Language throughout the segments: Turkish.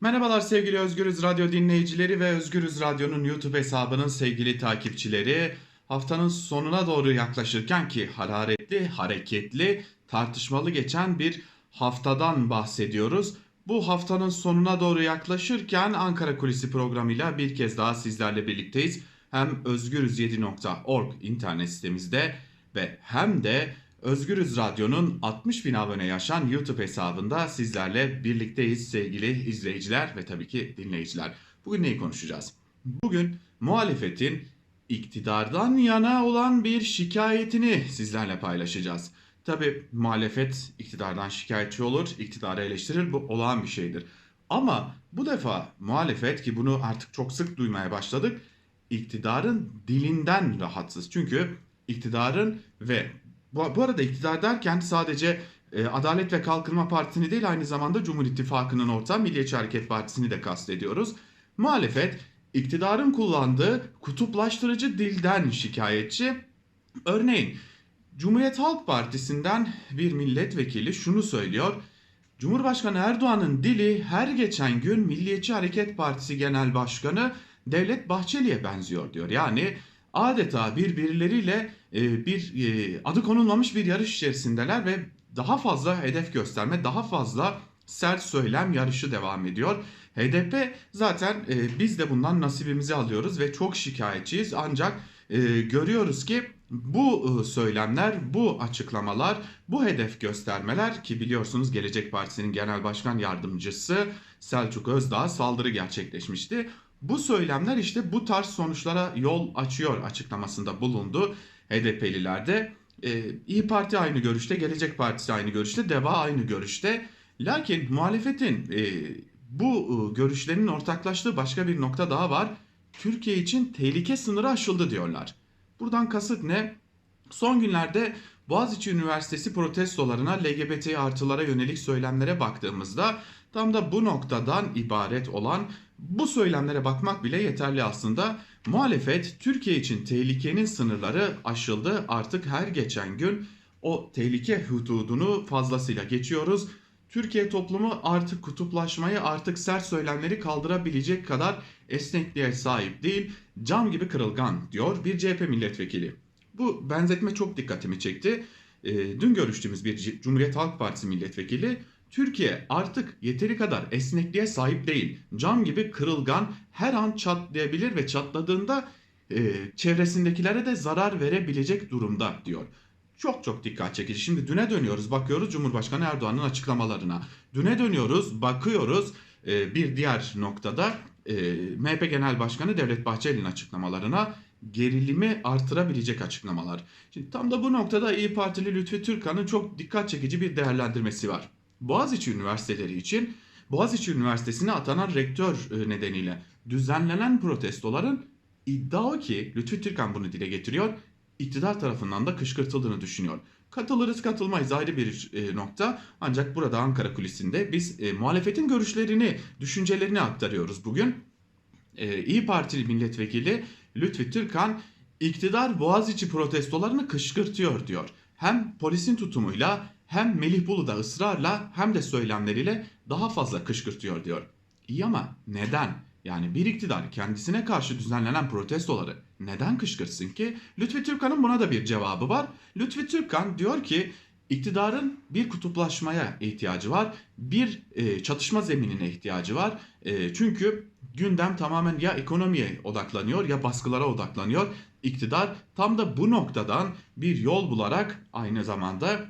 Merhabalar sevgili Özgürüz Radyo dinleyicileri ve Özgürüz Radyo'nun YouTube hesabının sevgili takipçileri. Haftanın sonuna doğru yaklaşırken ki hararetli, hareketli, tartışmalı geçen bir haftadan bahsediyoruz. Bu haftanın sonuna doğru yaklaşırken Ankara Kulisi programıyla bir kez daha sizlerle birlikteyiz. Hem özgürüz7.org internet sitemizde ve hem de Özgürüz Radyo'nun 60 bin abone yaşan YouTube hesabında sizlerle birlikteyiz sevgili izleyiciler ve tabii ki dinleyiciler. Bugün neyi konuşacağız? Bugün muhalefetin iktidardan yana olan bir şikayetini sizlerle paylaşacağız. Tabii muhalefet iktidardan şikayetçi olur, iktidarı eleştirir bu olağan bir şeydir. Ama bu defa muhalefet ki bunu artık çok sık duymaya başladık, iktidarın dilinden rahatsız. Çünkü iktidarın ve bu, bu arada iktidar derken sadece e, Adalet ve Kalkınma Partisi'ni değil aynı zamanda Cumhur İttifakı'nın ortağı Milliyetçi Hareket Partisi'ni de kastediyoruz. Muhalefet iktidarın kullandığı kutuplaştırıcı dilden şikayetçi. Örneğin Cumhuriyet Halk Partisi'nden bir milletvekili şunu söylüyor. Cumhurbaşkanı Erdoğan'ın dili her geçen gün Milliyetçi Hareket Partisi Genel Başkanı Devlet Bahçeli'ye benziyor diyor. Yani adeta birbirleriyle e, bir e, adı konulmamış bir yarış içerisindeler ve daha fazla hedef gösterme, daha fazla sert söylem yarışı devam ediyor. HDP zaten e, biz de bundan nasibimizi alıyoruz ve çok şikayetçiyiz ancak görüyoruz ki bu söylemler, bu açıklamalar, bu hedef göstermeler ki biliyorsunuz Gelecek Partisi'nin genel başkan yardımcısı Selçuk Özdağ saldırı gerçekleşmişti. Bu söylemler işte bu tarz sonuçlara yol açıyor açıklamasında bulundu. HDP'liler de e, İyi Parti aynı görüşte, Gelecek Partisi aynı görüşte, DEVA aynı görüşte. Lakin muhalefetin e, bu e, görüşlerinin ortaklaştığı başka bir nokta daha var. Türkiye için tehlike sınırı aşıldı diyorlar. Buradan kasıt ne? Son günlerde Boğaziçi Üniversitesi protestolarına LGBT artılara yönelik söylemlere baktığımızda tam da bu noktadan ibaret olan bu söylemlere bakmak bile yeterli aslında. Muhalefet Türkiye için tehlikenin sınırları aşıldı. Artık her geçen gün o tehlike hududunu fazlasıyla geçiyoruz. Türkiye toplumu artık kutuplaşmayı, artık sert söylemleri kaldırabilecek kadar esnekliğe sahip değil. Cam gibi kırılgan diyor bir CHP milletvekili. Bu benzetme çok dikkatimi çekti. E, dün görüştüğümüz bir Cumhuriyet Halk Partisi milletvekili Türkiye artık yeteri kadar esnekliğe sahip değil. Cam gibi kırılgan her an çatlayabilir ve çatladığında e, çevresindekilere de zarar verebilecek durumda diyor. Çok çok dikkat çekici. Şimdi düne dönüyoruz bakıyoruz Cumhurbaşkanı Erdoğan'ın açıklamalarına. Düne dönüyoruz bakıyoruz e, bir diğer noktada e, MHP Genel Başkanı Devlet Bahçeli'nin açıklamalarına gerilimi artırabilecek açıklamalar. Şimdi tam da bu noktada İyi Partili Lütfi Türkan'ın çok dikkat çekici bir değerlendirmesi var. Boğaziçi Üniversiteleri için Boğaziçi Üniversitesi'ne atanan rektör e, nedeniyle düzenlenen protestoların iddia o ki Lütfi Türkan bunu dile getiriyor. iktidar tarafından da kışkırtıldığını düşünüyor. Katılırız katılmayız ayrı bir e, nokta. Ancak burada Ankara kulisinde biz e, muhalefetin görüşlerini, düşüncelerini aktarıyoruz bugün. E, İyi Partili milletvekili Lütfi Türkan iktidar Boğaziçi protestolarını kışkırtıyor diyor. Hem polisin tutumuyla hem Melih Bulu da ısrarla hem de söylemleriyle daha fazla kışkırtıyor diyor. İyi ama neden? Yani bir iktidar kendisine karşı düzenlenen protestoları neden kışkırtsın ki? Lütfi Türkan'ın buna da bir cevabı var. Lütfi Türkan diyor ki iktidarın bir kutuplaşmaya ihtiyacı var. Bir e, çatışma zeminine ihtiyacı var. E, çünkü gündem tamamen ya ekonomiye odaklanıyor ya baskılara odaklanıyor. İktidar tam da bu noktadan bir yol bularak aynı zamanda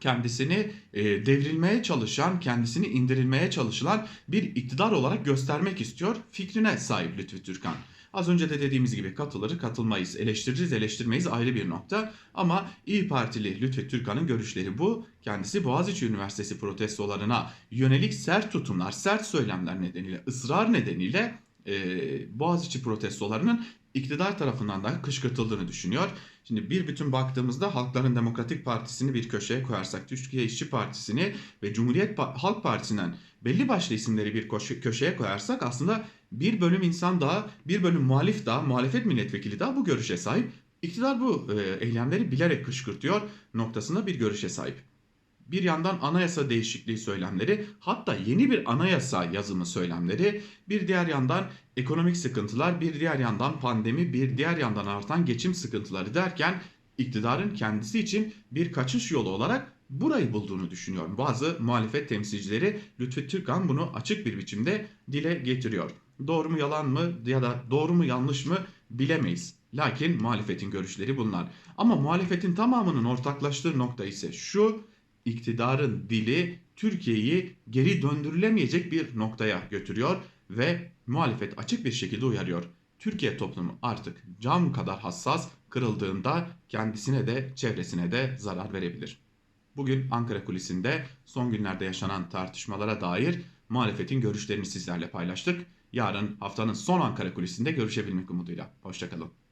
kendisini e, devrilmeye çalışan, kendisini indirilmeye çalışılan bir iktidar olarak göstermek istiyor. Fikrine sahip Lütfü Türkan. Az önce de dediğimiz gibi katılır, katılmayız, eleştiririz, eleştirmeyiz ayrı bir nokta. Ama İyi Partili Lütfü Türkan'ın görüşleri bu. Kendisi Boğaziçi Üniversitesi protestolarına yönelik sert tutumlar, sert söylemler nedeniyle, ısrar nedeniyle e, Boğaziçi protestolarının iktidar tarafından da kışkırtıldığını düşünüyor. Şimdi bir bütün baktığımızda Halkların Demokratik Partisi'ni bir köşeye koyarsak, Türkiye İşçi Partisi'ni ve Cumhuriyet Halk Partisi'nden belli başlı isimleri bir köşeye koyarsak aslında bir bölüm insan daha, bir bölüm muhalif daha, muhalefet milletvekili daha bu görüşe sahip. İktidar bu eylemleri bilerek kışkırtıyor noktasında bir görüşe sahip. Bir yandan anayasa değişikliği söylemleri, hatta yeni bir anayasa yazımı söylemleri, bir diğer yandan ekonomik sıkıntılar, bir diğer yandan pandemi, bir diğer yandan artan geçim sıkıntıları derken iktidarın kendisi için bir kaçış yolu olarak burayı bulduğunu düşünüyorum. Bazı muhalefet temsilcileri Lütfü Türkan bunu açık bir biçimde dile getiriyor. Doğru mu yalan mı ya da doğru mu yanlış mı bilemeyiz. Lakin muhalefetin görüşleri bunlar. Ama muhalefetin tamamının ortaklaştığı nokta ise şu iktidarın dili Türkiye'yi geri döndürülemeyecek bir noktaya götürüyor ve muhalefet açık bir şekilde uyarıyor. Türkiye toplumu artık cam kadar hassas kırıldığında kendisine de çevresine de zarar verebilir. Bugün Ankara kulisinde son günlerde yaşanan tartışmalara dair muhalefetin görüşlerini sizlerle paylaştık. Yarın haftanın son Ankara kulisinde görüşebilmek umuduyla. Hoşçakalın.